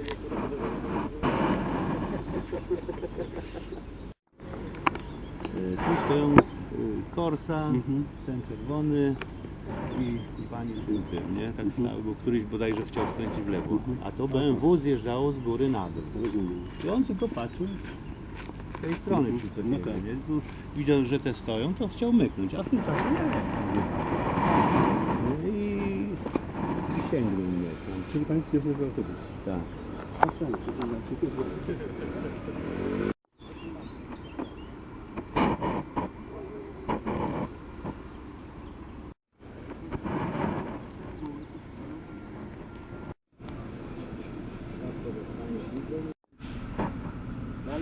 E, tu stoją e, Korsa, mhm. ten czerwony i pani był tym, nie? Tak mhm. stały, bo któryś bodajże chciał skręcić w lewo, mhm. a to BMW zjeżdżało z góry na dół. Rozumiem. I on tylko patrzył z tej strony, mhm. czy co okay. nie? Tak. Tu widział, że te stoją, to chciał myknąć, a tymczasem nie. No I, i sięgnął mnie. Czyli pański autobus. Tak. Ale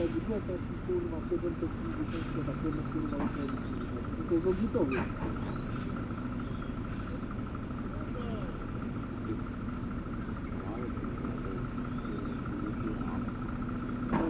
gdzie to kurwa, 7 to 50 to kurwa, to jest odbitowy.